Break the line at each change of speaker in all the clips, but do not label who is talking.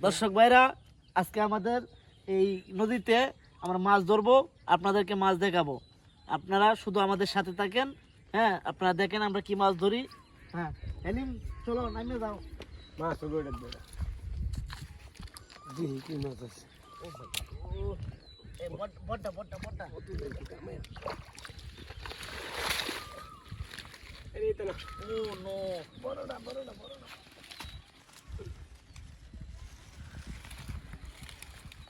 দর্শক ভাইরা আজকে আমাদের এই নদীতে আমরা মাছ ধরবো আপনাদেরকে মাছ দেখাবো। আপনারা শুধু আমাদের সাথে থাকেন হ্যাঁ আপনারা দেখেন আমরা কি মাছ ধরি। হ্যাঁ চলো নামিয়ে যাও
মাছ জি কি মাছ আছে।
Oh no.
বড়টা বড়টা বড়টা
আস্তে আস্তে আস্তে আস্তে আস্তে। মাছ
দেখুন
এই যে, এই যে, এই যে, এই- এই- এই- এই- এই- এই- এই যে এই যে এই যে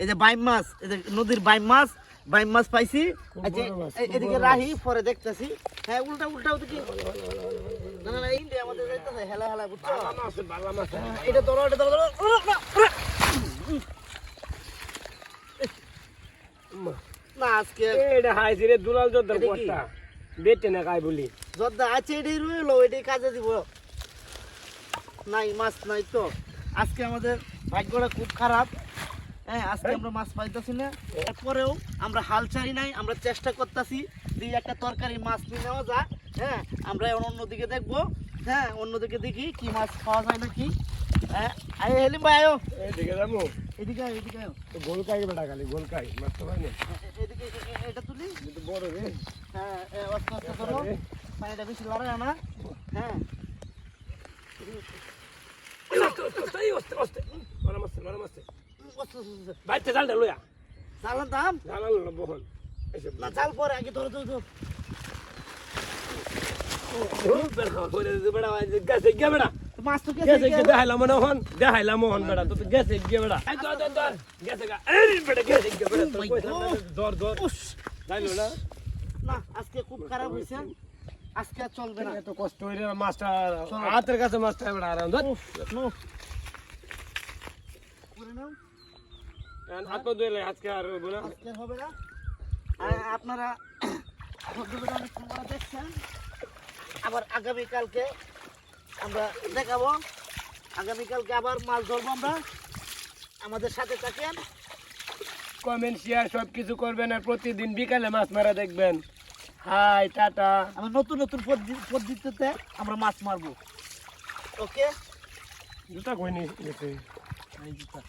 এই যে বাইম মাছ এই যে নদীর বাইম মাছ বাইম মাছ পাইছি। আচ্ছা,
মাছ,
এদিকে রাহি পরে দেখতেছি। হ্যাঁ উল্টা উল্টা ওদিকে। না না এই আমাদের যাইতেছে হেলা হেলা বুঝছ?
মাছ মাছ।
হ্যাঁ, এটা ধরো এটা ধরো। না আজকে
এটা হাইছে রে দুলাল যোদ্ধার
এটা
বেটে না কাই বলি।
যদ্দা আছে এটাই রইল এটাই কাজে দিব। নাই মাছ নাই তো। আজকে আমাদের ভাগ্যটা খুব খারাপ। হ্যাঁ আজকে আমরা মাছ পাইতেছি না। আমরা হাল ছাড়ি নাই আমরা চেষ্টা করতেছি দুই একটা তরকারি মাছ নিয়ে নেওয়া যায় হ্যাঁ আমরা এখন অন্যদিকে দেখব। হ্যাঁ অন্যদিকে দেখি কি মাছ খাওয়া যায় নাকি। হ্যাঁ হেলিম ভাই
যাব।
এদিকে এদিকে
গোল কাই বেটা খালি গোল কাই মাছ তো না।
এ- এ- এদিকে এটা তুলি?
কিন্তু বড় রে।
হ্যাঁ আস্তে আস্তে ধরো পানিটা বেশি লড়াই না। হ্যাঁ। জাল পরে আগে ধরো ধরো ধরো।
বেড়া গেছে গিয়া বেড়া
মাছ তো
গেছে
গেছে
গিয়া দেখাইলাম মনে হন দেখাইলাম মোহন বেড়া তো গেছে গিয়া বেড়া এই দর দর দর গেছে গা এই বেড়া গেছে গিয়া বেড়া তো
Oh my
কইতাম না,
God.
দর দর
উস,
যাইলো না
না আজকে খুব খারাপ হয়েছে আজকে আর চলবে না
এত কষ্ট হইরে মাছটা
চলো।
হাতের কাছে মাছটা বেড়া আরাম ধর
উফ, নো। করে নাও,
হাত পা ধুইলে আজকে আর হইবো না
আজকে আর হবে না আর আপনারা পদ্ধতিটা অনেকক্ষণ ধরে দেখছেন আবার আগামীকালকে আমরা দেখাবো। আগামীকালকে আবার মাছ ধরবো আমরা। আমাদের সাথে থাকেন।
কমেন্ট শেয়ার সব কিছু করবেন আর প্রতিদিন বিকালে মাছ মারা দেখবেন। Hi tata.
আমরা নতুন নতুন পদ্ধতিতে আমরা মাছ মারবো। ওকে?
জুতা কইনি
এই জুতা।